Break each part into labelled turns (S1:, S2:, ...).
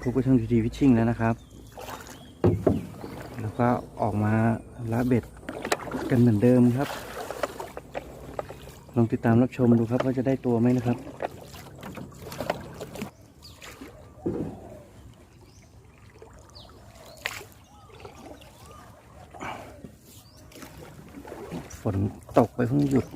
S1: พบกับช่องทีทีวิชชิ่งแล้วนะครับ แล้วก็ออกมาละเบ็ดกันเหมือนเดิมครับ ลองติดตามรับชมดูครับว่าจะได้ตัวไหมนะครับฝนตกไปเพิ่งหยุด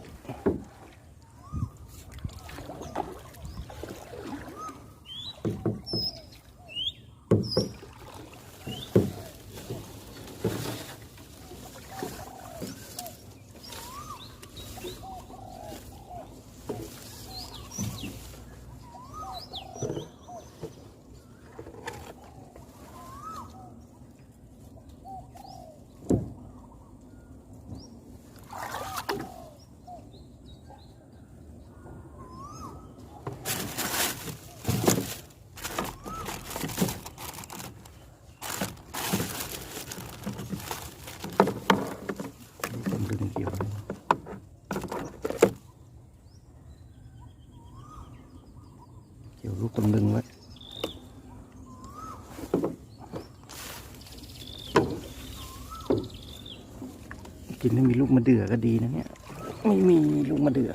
S1: ผมดึงเกี่ยวเลยเกี่ยวลูกตำลึงไว้ กินถ้ามีลูกมะเดื่อก็ดีนะเนี่ย ไม่มีลูกมะเดื่อ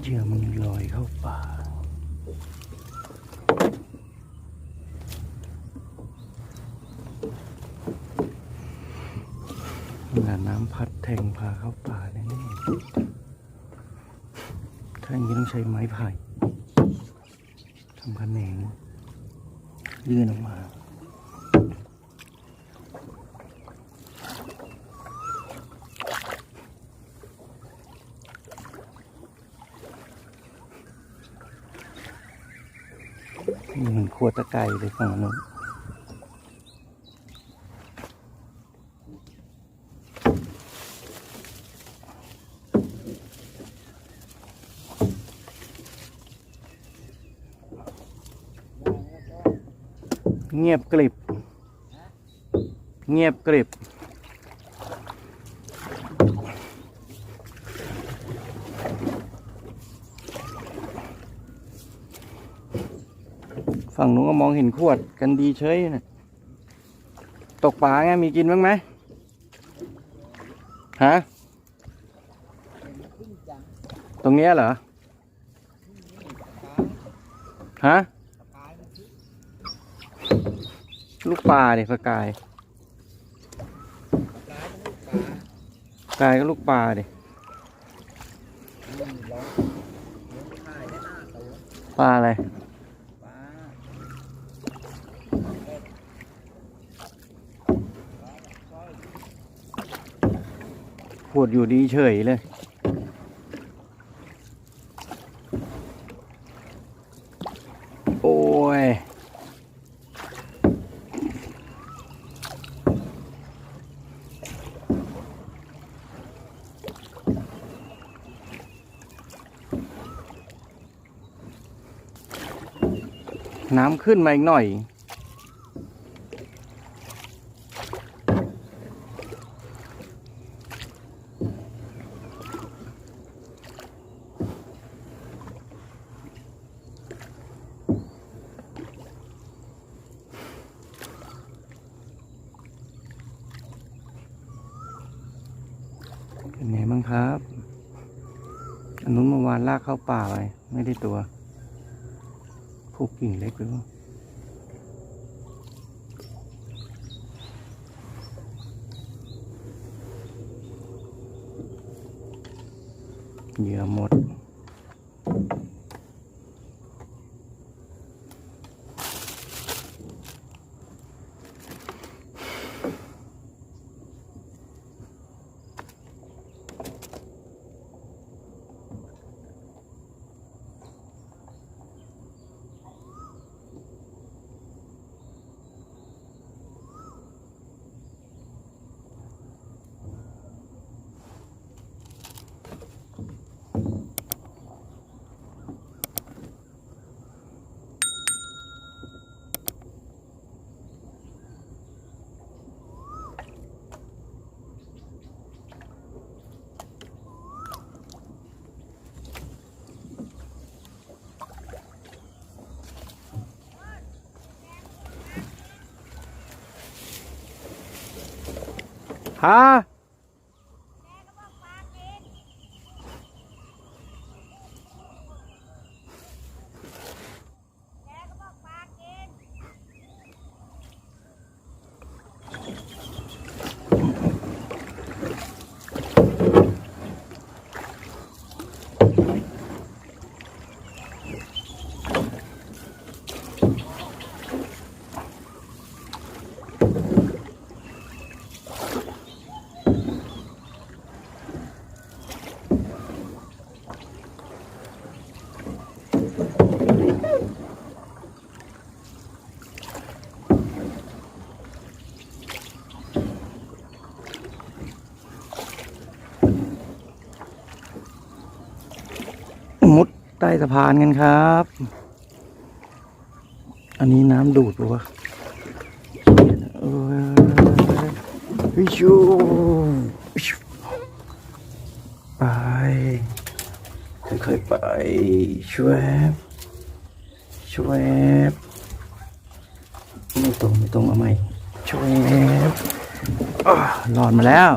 S1: เหยื่อมันลอยเข้าป่า เวลา น้ำพัดแทงพาเข้าป่าแน่ๆถ้าอย่างนี้ต้องใช้ไม้ไผ่ทำขนงยื่นออกมาเหมือนขวดตะไคร้เลยฝั่งนู้น เงียบกริบ เงียบกริบ ฝั่งนู้นก็มองเห็นขวดกันดีเฉยนะตกปลาไงมีกินบ้างไหมฮะ ตรงนี้เหรอ ฮะ ลูกปลาเดิปลากายกายก็ลูกปลาดิปลาอะไรขวดอยู่ดีเฉยเลย โอ้ย น้ำขึ้นมาอีกหน่อย เป็นไงบ้างครับ อันนู้นเมื่อวานลากเข้าป่าไป ไม่ได้ตัว ผูกกิ่งเล็กหรือเปล่าเหยื่อหมด 啊？ ใต้สะพานกันครับ อันนี้น้ำดูดปะวะวิชูไปค่อยๆไปช่วยช่วยไม่ตรงไม่ตรงเอาใหม่ช่วยอะหลอดมาแล้ว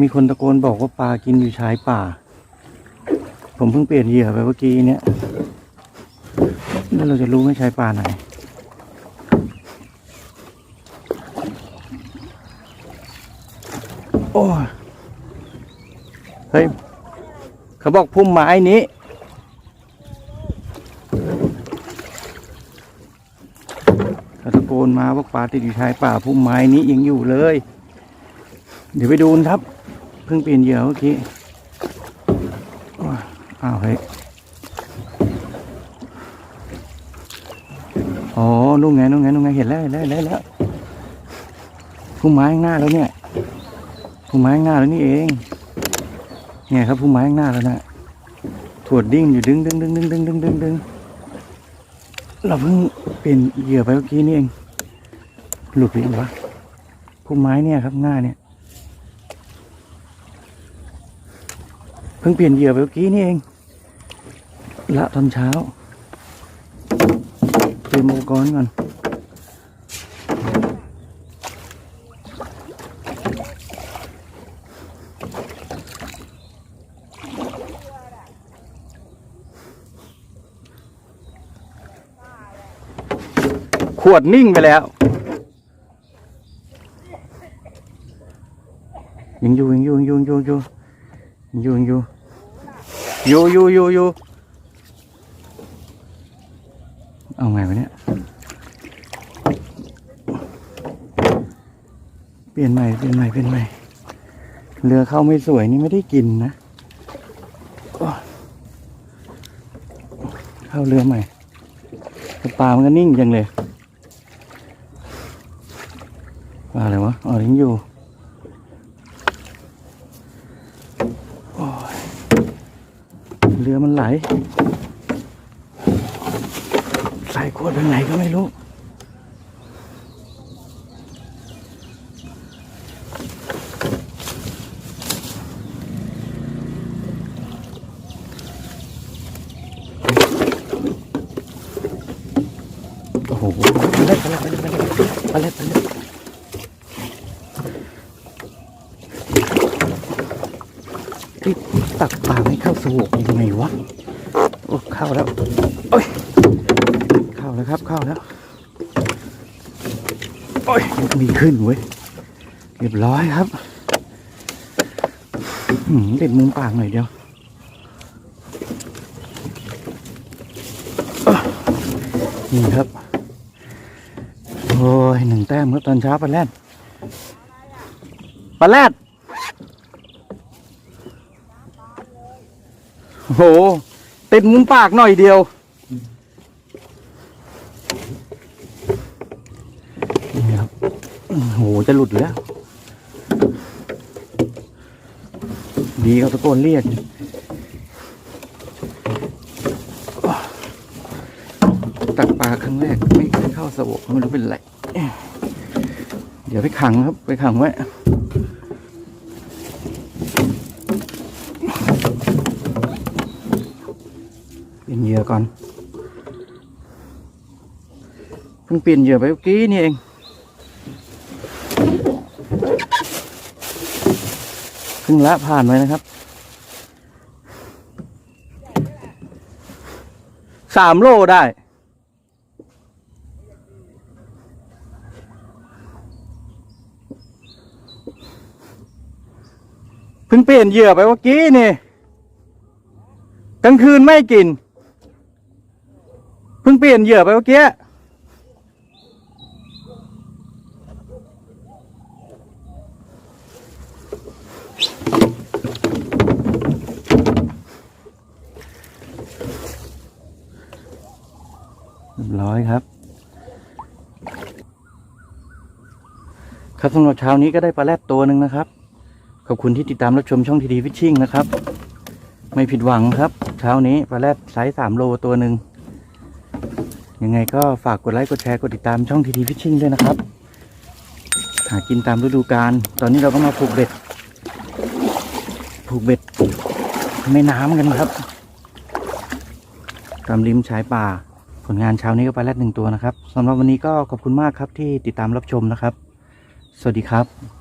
S1: มีคนตะโกนบอกว่าปลากินอยู่ชายป่า ผมเพิ่งเปลี่ยนเหยื่อไปเมื่อกี้เนี่ยแล้วเราจะรู้ไหมชายป่าไหนโอ้เฮ้ย เขาบอกพุ่มไม้นี้ เขาตะโกนมาว่าปลาติดอยู่ชายป่าพุ่มไม้นี้ยังอยู่เลย เดี๋ยวไปดูนครับ เพิ่งเปลี่ยนเหยื่อเมื่อกี้ว้าอ้าวเฮ้ยอ๋อนู่นไงนู่นไงนู่นไงเห็นแล้วเห็นแล้วเห็นแล้วแล้วพุ่มไม้ข้างหน้าแล้วเนี่ยพุ่มไม้ข้างหน้าแล้วนี่เอง เนี่ยครับพุ่มไม้ข้างหน้าแล้วนะถวดดิ้งอยู่ดึงดึงดึงดึงดึงดึงดึงดึงเราเพิ่งเปลี่ยนเหยื่อไปเมื่อกี้นี่เอง หลุดไปอีกวะพุ่มไม้เนี่ยครับหน้าเนี่ย พิ่งเปลี่ยนเหยื่อไปเมื่อกี้นี่เอง ละตอนเช้าเตรียมอุปกรณ์ก่อนขวดนิ่งไปแล้ว ยังอยู่ยังอยู่ยังอยู่ยังอยู่ยังอยู่ยังอยู่ อยู่อยู่อยู่อยู่เอาไงวะเนี่ย เปลี่ยนใหม่เปลี่ยนใหม่เปลี่ยนใหม่เรือเข้าไม่สวยนี่ไม่ได้กินนะ เข้าเรือใหม่แต่ปลามันก็นิ่งจังเลยปลาอะไรวะอ๋อยังอยู่ รือมันไหลใส่ขวดไปไหนก็ไม่รู้โอ้โหไปเล็ดไปเล็ดไปเล็ดไปเล็ดไปเล็ดไปเล็ดที่ ตักปลาไม่เข้าสวกยังไงวะโอ้เข้าแล้วโอ้ยเข้าแล้วครับเข้าแล้วโอ้ยมีขึ้นเว้ยเรียบร้อยครับหืมติดมุมปากหน่อยเดียวนี่ครับ โอ้ยหนึ่งแต้มครับตอนเช้าปลาแรดปลาแรด โอ้โห ติดมุมปากหน่อยเดียว นี่ครับโอ้โห จะหลุดแล้ว ดีเขาตะโกนเรียก ตักปลาครั้งแรก ไม่เคยเข้าสวกไม่รู้เป็นไร เดี๋ยวไปขังครับ ไปขังไว้ เป็นเหยื่อก่อนเพิ่งเปลี่ยนเหยื่อไปเมื่อกี้นี่เองเพิ่งละผ่านไปนะครับสามโลได้ เพิ่งเปลี่ยนเหยื่อไปเมื่อกี้นี่กลางคืนไม่กิน เพิ่งเปลี่ยนเหยื่อไปเมื่อกี้ร้อยครับ ครับสำหรับเช้านี้ก็ได้ปลาแรดตัวหนึ่งนะครับ ขอบคุณที่ติดตามรับชมช่องทีดีฟิชชิ่งนะครับ ไม่ผิดหวังครับ เช้านี้ปลาแรดไซส์สามโลตัวหนึ่ง ยังไงก็ฝากกดไลค์ กดแชร์ กดติดตามช่องทีดีฟิชชิ่งด้วยนะครับ หากินตามฤดูกาล ตอนนี้เราก็มาผูกเบ็ด ผูกเบ็ดไม่น้ำกันครับ ตามริมชายป่า ผลงานเช้านี้ก็ปลาแรดหนึ่งตัวนะครับสำหรับวันนี้ก็ขอบคุณมากครับที่ติดตามรับชมนะครับ สวัสดีครับ